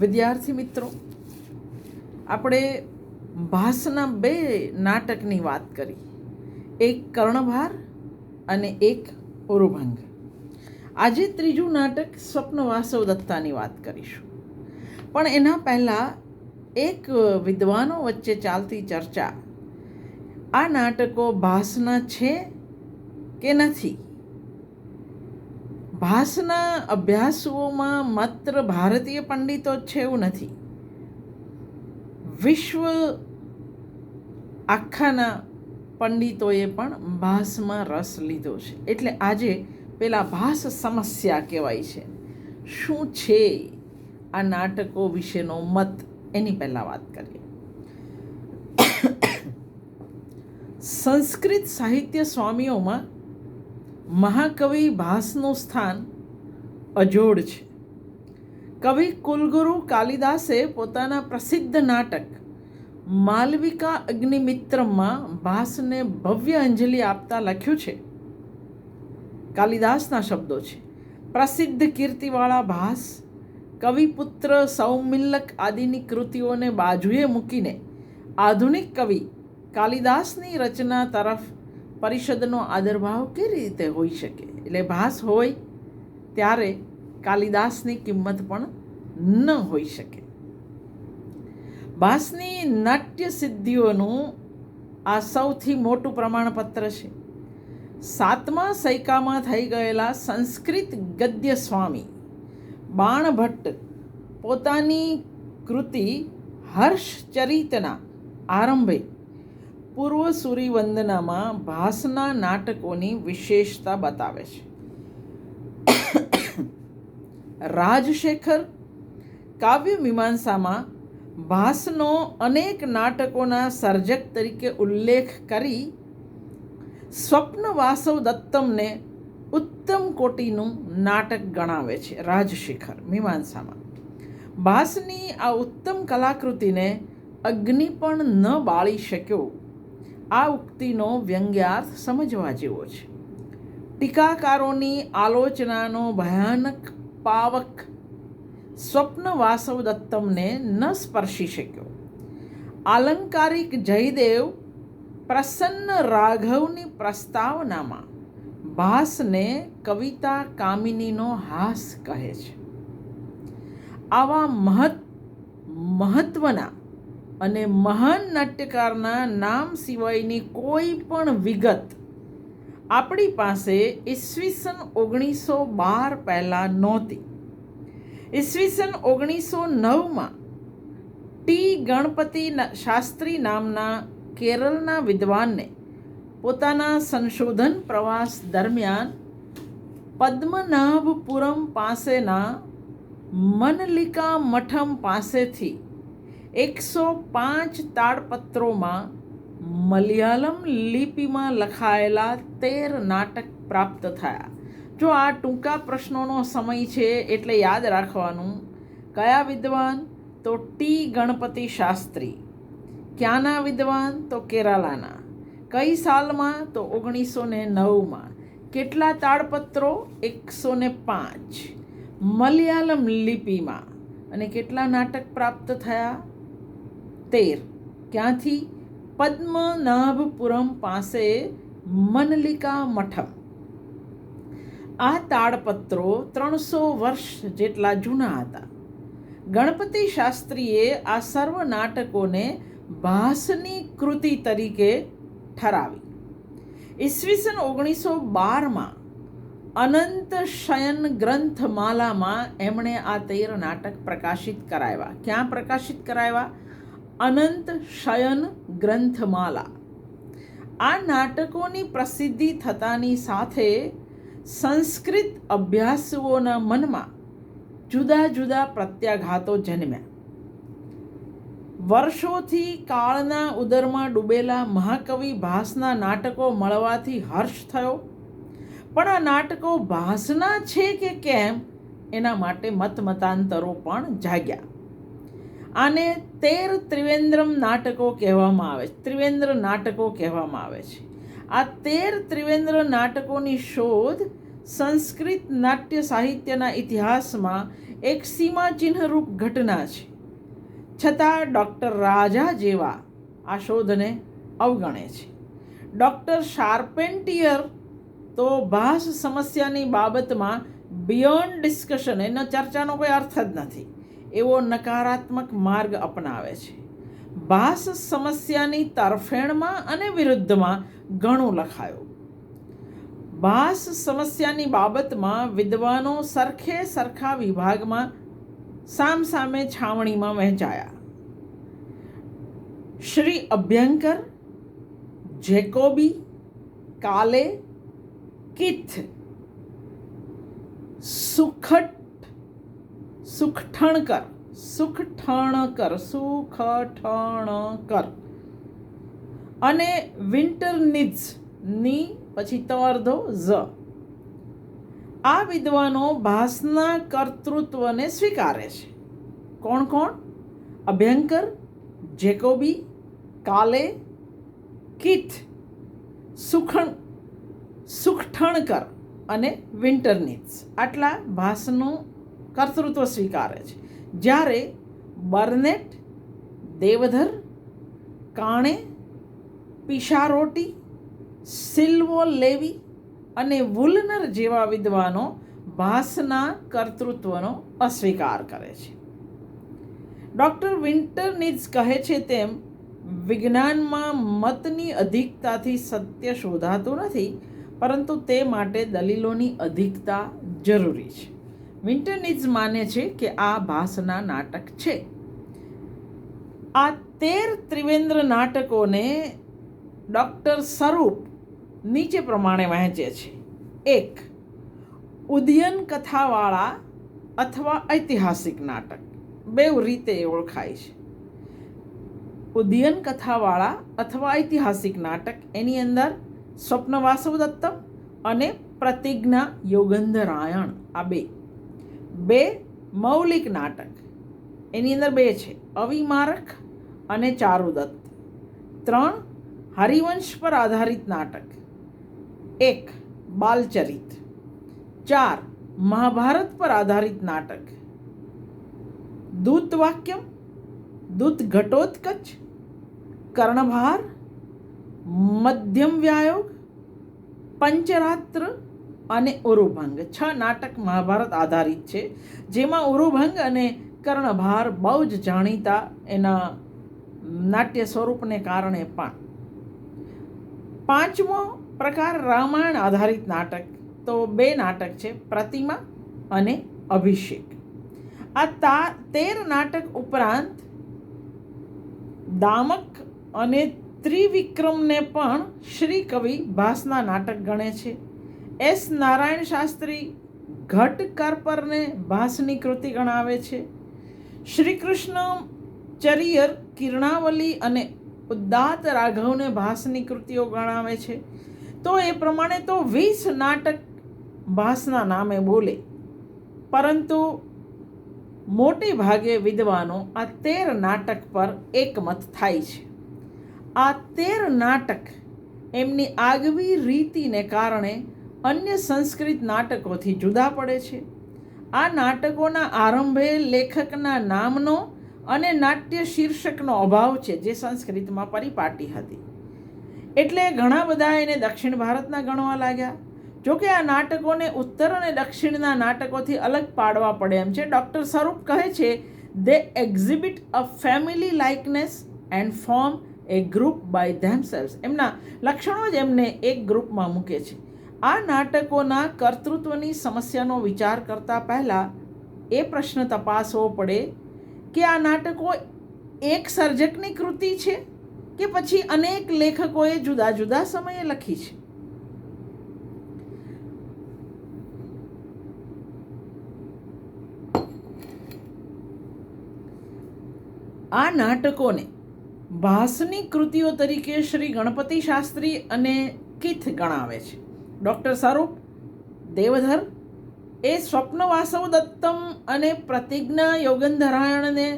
વિદ્યાર્થી મિત્રો, આપણે ભાસના બે નાટકની વાત કરી. એક કર્ણભાર અને એક ઉરુભંગ આજે ત્રીજું નાટક સ્વપ્ન વાસવ દત્તાની વાત કરીશું. પણ એના પહેલાં એક વિદ્વાનો વચ્ચે ચાલતી ચર્ચા. આ નાટકો ભાસના છે કે નથી? ભાસના અભ્યાસુઓમાં માત્ર ભારતીય પંડિતો જ છે એવું નથી. વિશ્વ આખાના પંડિતોએ પણ ભાસમાં રસ લીધો છે. એટલે આજે પેલા ભાસ સમસ્યા કહેવાય છે. શું છે આ નાટકો વિશેનો મત? એની પહેલાં વાત કરીએ. સંસ્કૃત સાહિત્ય સ્વામીઓમાં મહાકવિ ભાસનું સ્થાન અજોડ છે. કવિ કુલગુરુ કાલિદાસે પોતાના પ્રસિદ્ધ નાટક માલવિકા અગ્નિમિત્રમાં ભાસને ભવ્ય અંજલિ આપતા લખ્યું છે. કાલિદાસના શબ્દો છે. પ્રસિદ્ધ કીર્તિવાળા ભાસ, કવિપુત્ર સૌમિલ્લક આદિની કૃતિઓને બાજુએ મૂકીને આધુનિક કવિ કાલિદાસની રચના તરફ પરિષદનો આદરભાવ કેવી રીતે હોઈ શકે? એટલે ભાસ હોય ત્યારે કાલિદાસની કિંમત પણ ન હોઈ શકે. ભાસની નાટ્ય સિદ્ધિઓનું આ સૌથી મોટું પ્રમાણપત્ર છે. સાતમા સૈકામાં થઈ ગયેલા સંસ્કૃત ગદ્ય સ્વામી બાણભટ્ટ પોતાની કૃતિ હર્ષચરિતના આરંભે પૂર્વ સૂર્યવંદનામાં ભાસના નાટકોની વિશેષતા બતાવે છે. રાજશેખર કાવ્ય મીમાંસામાં ભાસનો અનેક નાટકોના સર્જક તરીકે ઉલ્લેખ કરી સ્વપ્ન વાસવ દત્તમને ઉત્તમ કોટીનું નાટક ગણાવે છે રાજશેખર મીમાંસામાં. ભાસની આ ઉત્તમ કલાકૃતિને અગ્નિ પણ ન બાળી શક્યો. આ ઉક્તિનો વ્યંગ્યાર્થ સમજવા જેવો છે. ટીકાકારોની આલોચનાનો ભયાનક પાવક સ્વપ્ન વાસવ દત્તમને ન સ્પર્શી શક્યો. આલંકારિક જયદેવ પ્રસન્ન રાઘવની પ્રસ્તાવનામાં ભાસને કવિતા કામિનીનો હાસ કહે છે. આવા મહત મહત્વના અને મહાન નાટ્યકારના નામ સિવાયની કોઈ પણ વિગત આપણી પાસે ઈસવીસન ઓગણીસો બાર પહેલાં નહોતી. ઈસવીસન ઓગણીસો નવમાં ટી. ગણપતિ શાસ્ત્રી નામના કેરળના વિદ્વાનને પોતાના સંશોધન પ્રવાસ દરમિયાન પદ્મનાભપુરમ પાસેના મનલિકા મઠમ પાસેથી એકસો પાંચ તાડપત્રોમાં મલયાલમ લિપિમાં લખાયેલા તેર નાટક પ્રાપ્ત થયા. જો આ ટૂંકા પ્રશ્નોનો સમય છે એટલે યાદ રાખવાનું. કયા વિદ્વાન? તો ટી ગણપતિ શાસ્ત્રી. ક્યાંના વિદ્વાન? તો કેરાલાના. કઈ સાલમાં? તો ઓગણીસો ને નવમાં. કેટલા તાડપત્રો? એકસો ને પાંચ. મલયાલમ લિપિમાં. અને કેટલા નાટક પ્રાપ્ત થયા? તેર. ક્યાંથી? પદ્મનાભપુરમ પાસે મનલિકા મઠમ. આ તાડપત્રો ત્રણસો વર્ષ જેટલા જૂના હતા. ગણપતિ શાસ્ત્રીએ આ સર્વ નાટકોને ભાસની કૃતિ તરીકે ઠરાવી. ઈસવીસન ઓગણીસો બારમાં અનંત શયન ગ્રંથમાલામાં એમણે આ તેર નાટક પ્રકાશિત કરાવ્યા. ક્યાં પ્રકાશિત કરાવ્યા? અનંત શયન ગ્રંથમાલા. આ નાટકોની પ્રસિદ્ધિ થતાની સાથે સંસ્કૃત અભ્યાસુઓના મનમાં જુદા જુદા પ્રત્યાઘાતો જન્મ્યા. વર્ષોથી કાળના ઉદરમાં ડૂબેલા મહાકવિ ભાસના નાટકો મળવાથી હર્ષ થયો. પણ આ નાટકો ભાસના છે કે કેમ એના માટે મતમતાંતરો પણ જાગ્યા. આને તેર ત્રિવેન્દ્રમ નાટકો કહેવામાં આવે છે. ત્રિવેન્દ્ર નાટકો કહેવામાં આવે છે. આ તેર ત્રિવેન્દ્ર નાટકોની શોધ સંસ્કૃત નાટ્ય સાહિત્યના ઇતિહાસમાં એક સીમાચિહ્નરૂપ ઘટના છે. છતાં ડૉક્ટર રાજા જેવા આ શોધને અવગણે છે. ડૉક્ટર શાર્પેન્ટિયર તો ભાષ સમસ્યાની બાબતમાં બિયોન્ડ ડિસ્કશન એનો ચર્ચાનો કોઈ અર્થ જ નથી. એવો નકારાત્મક માર્ગ અપનાવે છે. ભાસ સમસ્યાની તરફેણમાં અને વિરુદ્ધમાં ઘણું લખાયું. ભાસ સમસ્યાની બાબતમાં વિદ્વાનો સરખે સરખા વિભાગમાં સામસામે છાવણીમાં વહેંચાયા. શ્રી અભ્યંકર, જેકોબી, કાલે, કિથ, સુખટ સુખઠણકર સુખઠણકર સુખઠણકર. અને વિન્ટરનિઝની પછી તવાર્ધો ઝ. આ વિદ્વાનો ભાસના કર્તૃત્વને સ્વીકારે છે. કોણ કોણ? અભ્યંકર, જેકોબી, કાલે, કિથ. સુખણ, સુખઠણકર અને વિન્ટરનિટ્સ આટલા ભાસનું કર્તૃત્વ સ્વીકારે છે. જ્યારે બર્નેટ, દેવધર, કાણે, પિશારોટી, સિલ્વો લેવી અને વુલનર જેવા વિદ્વાનો ભાસના કર્તૃત્વનો અસ્વીકાર કરે છે. ડૉક્ટર વિન્ટરનિટ્સ કહે છે તેમ, વિજ્ઞાનમાં મતની અધિકતાથી સત્ય શોધાતું નથી, પરંતુ તે માટે દલીલોની અધિકતા જરૂરી છે. વિન્ટરનિઝ માને છે કે આ ભાસના નાટક છે. આ તેર ત્રિવેન્દ્ર નાટકોને ડૉક્ટર સ્વરૂપ નીચે પ્રમાણે વહેંચે છે. એક, ઉદયન કથાવાળા અથવા ઐતિહાસિક નાટક. બેવ રીતે ઓળખાય છે. ઉદયન કથાવાળા અથવા ઐતિહાસિક નાટક એની અંદર સ્વપ્ન વાસવદત્તમ અને પ્રતિજ્ઞા યોગંધરાયણ આ બે બે મૌલિક નાટક. એની અંદર બે છે, અવિમારક અને ચારુદત્ત. ત્રણ હરિવંશ પર આધારિત નાટક. એક બાલચરિત. ચાર મહાભારત પર આધારિત નાટક. દૂત વાક્યમ દૂત ઘટોત્કચ કર્ણભાર, મધ્યમ વ્યાયોગ, પંચરાત્ર અને ઉરુભંગ. છ નાટક મહાભારત આધારિત છે, જેમાં ઉરુભંગ અને કર્ણભાર બહુ જ જાણીતા એના નાટ્ય સ્વરૂપને કારણે પણ. પાંચમો પ્રકાર રામાયણ આધારિત નાટક, તો બે નાટક છે, પ્રતિમા અને અભિષેક. આ તા, તેર નાટક ઉપરાંત દામક અને ત્રિવિક્રમને પણ શ્રી કવિ ભાસના નાટક ગણે છે. એસ નારાયણ શાસ્ત્રી ઘટ કરપરને ભાસની કૃતિ ગણાવે છે. શ્રી કૃષ્ણ ચરિયર, કિરણાવલી અને ઉદ્દાત રાઘવને ભાસની કૃતિઓ ગણાવે છે. તો એ પ્રમાણે તો વીસ નાટક ભાસના નામે બોલે. પરંતુ મોટે ભાગે વિદ્વાનો આ તેર નાટક પર એકમત થાય છે. આ તેર નાટક એમની આગવી રીતિને કારણે અન્ય સંસ્કૃત નાટકોથી જુદા પડે છે. આ નાટકોના આરંભે લેખકના નામનો અને નાટ્ય શીર્ષકનો અભાવ છે જે સંસ્કૃતમાં પરિપાટી હતી. એટલે ઘણા બધા એને દક્ષિણ ભારતના ગણવા લાગ્યા. જોકે આ નાટકોને ઉત્તર અને દક્ષિણના નાટકોથી અલગ પાડવા પડે એમ છે. ડૉક્ટર સ્વરૂપ કહે છે they exhibit a family likeness and form a group by themselves એમના લક્ષણો જ એમને એક ગ્રુપમાં મૂકે છે. આ નાટકોના કર્તૃત્વની સમસ્યાનો વિચાર કરતા પહેલાં એ પ્રશ્ન તપાસવો પડે કે આ નાટકો એક સર્જકની કૃતિ છે કે પછી અનેક લેખકોએ જુદા જુદા સમયે લખી છે? આ નાટકોને ભાસની કૃતિઓ તરીકે શ્રી ગણપતિ શાસ્ત્રી અને કિથ ગણાવે છે. ડૉક્ટર સ્વરૂપ દેવધર, એ સ્વપ્ન વાસવ દત્તમ અને પ્રતિજ્ઞા યોગંધરાયણને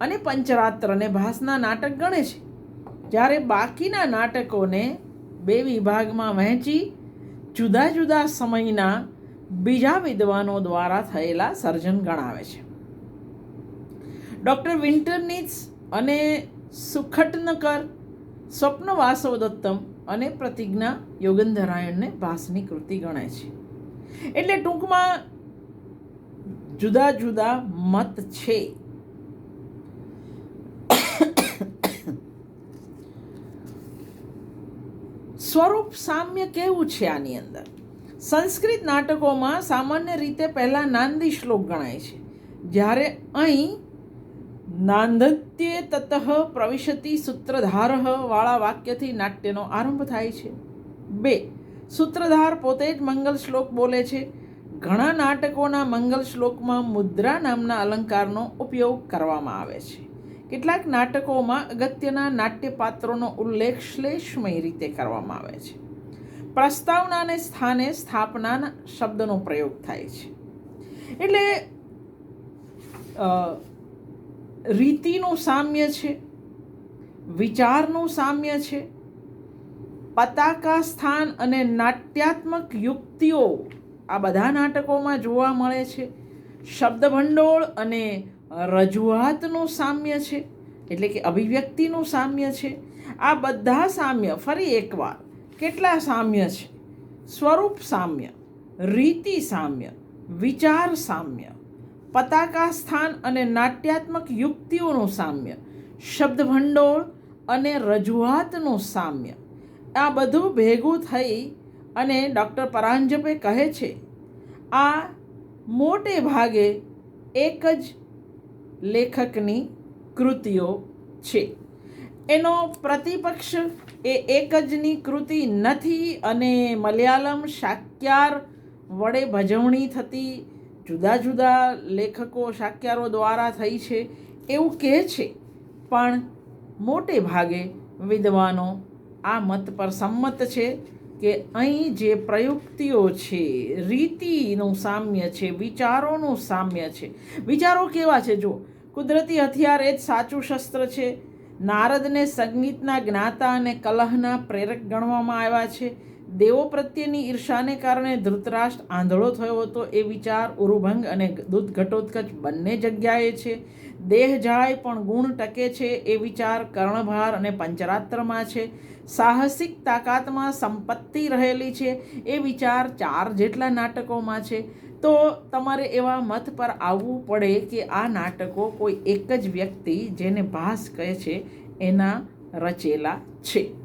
અને પંચરાત્રને ભાસના નાટક ગણે છે. જ્યારે બાકીના નાટકોને બે વિભાગમાં વહેંચી જુદા જુદા સમયના બીજા વિદ્વાનો દ્વારા થયેલા સર્જન ગણાવે છે. ડૉક્ટર વિન્ટરનીટ્સ અને સુખટનકર સ્વપ્ન વાસવદત્તમ અને પ્રતિજ્ઞા યોગંધરાયણને ભાસની કૃતિ ગણાય છે. એટલે ટૂંકમાં જુદા જુદા મત છે. સ્વરૂપ સામ્ય કેવું છે આની અંદર? સંસ્કૃત નાટકોમાં સામાન્ય રીતે પહેલાં નાંદી શ્લોક ગણાય છે. જ્યારે અહીં નાંદત્યે તતઃ પ્રવિશતિ સૂત્રધાર વાળા વાક્યથી નાટ્યનો આરંભ થાય છે. બે, સૂત્રધાર પોતે જ મંગલ શ્લોક બોલે છે. ઘણા નાટકોના મંગલ શ્લોકમાં મુદ્રા નામના અલંકારનો ઉપયોગ કરવામાં આવે છે. કેટલાક નાટકોમાં અગત્યના નાટ્યપાત્રોનો ઉલ્લેખ શ્લેષમય રીતે કરવામાં આવે છે. પ્રસ્તાવનાને સ્થાને સ્થાપનાના શબ્દનો પ્રયોગ થાય છે. એટલે રીતિનું સામ્ય છે, વિચારનું સામ્ય છે, પતાકા સ્થાન અને નાટ્યાત્મક યુક્તિઓ આ બધા નાટકોમાં જોવા મળે છે. શબ્દભંડોળ અને રજૂઆતનું સામ્ય છે, એટલે કે અભિવ્યક્તિનું સામ્ય છે. આ બધા સામ્ય, ફરી એકવાર, કેટલા સામ્ય છે? સ્વરૂપ સામ્ય, રીતિ સામ્ય, વિચાર સામ્ય. પતાકા સ્થાન અને નાટ્યાત્મક યુક્તિઓનું સામ્ય, શબ્દભંડોળ અને રજૂઆતનું સામ્ય. આ બધું ભેગું થઈ અને ડૉક્ટર પરાંજપે કહે છે, આ મોટે ભાગે એક જ લેખકની કૃતિઓ છે. એનો પ્રતિપક્ષ એ એક જની કૃતિ નથી અને મલયાલમ શાક્યાર વડે ભજવણી થતી જુદા જુદા લેખકો, શાક્યારો દ્વારા થઈ છે એવું કહે છે. પણ મોટે ભાગે વિદ્વાનો આ મત પર સંમત છે કે અહીં જે પ્રયુક્તિઓ છે, રીતિનું સામ્ય છે, વિચારોનું સામ્ય છે. વિચારો કેવા છે? જો કુદરતી હથિયાર એ જ સાચું શસ્ત્ર છે. નારદને સંગીતના જ્ઞાતા અને કલહના પ્રેરક ગણવામાં આવ્યા છે. દેવો પ્રત્યેની ઈર્ષાને કારણે ધૃતરાષ્ટ્ર આંધળો થયો હતો એ વિચાર, ઉરુભંગ અને દૂધ ઘટોત્કચ બંને જગ્યાએ છે. દેહ જાય પણ ગુણ ટકે છે એ વિચાર કર્ણભાર અને પંચરાત્રમાં છે. સાહસિક તાકાતમાં સંપત્તિ રહેલી છે એ વિચાર ચાર જેટલા નાટકોમાં છે. તો તમારે એવા મત પર આવવું પડે કે આ નાટકો કોઈ એક જ વ્યક્તિ જેને ભાસ કહે છે એના રચેલા છે.